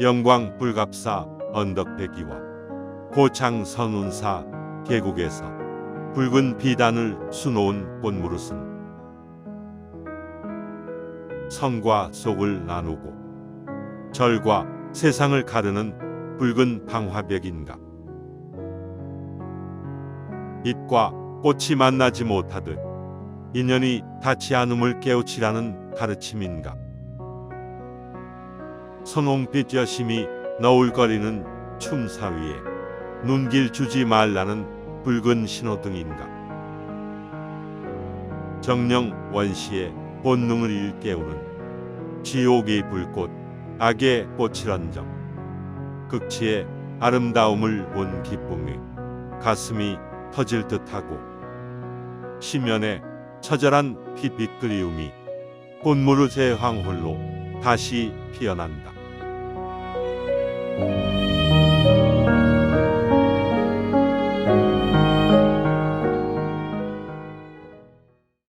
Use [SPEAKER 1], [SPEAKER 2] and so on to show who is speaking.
[SPEAKER 1] 영광 불갑사 언덕배기와 고창 선운사 계곡에서 붉은 비단을 수놓은 꽃무릇은 성과 속을 나누고 절과 세상을 가르는 붉은 방화벽인가. 빛과 꽃이 만나지 못하듯 인연이 닿지 않음을 깨우치라는 가르침인가 선홍빛 여심이 너울거리는 춤 사 위에 눈길 주지 말라는 붉은 신호등인가 정령 원시의 본능을 일깨우는 지옥의 불꽃 악의 꽃이란정 극치의 아름다움을 본 기쁨이 가슴이 터질 듯하고 시면에 처절한 피빛 그리움이 꽃무릇의 황홀로 다시 피어난다. thank you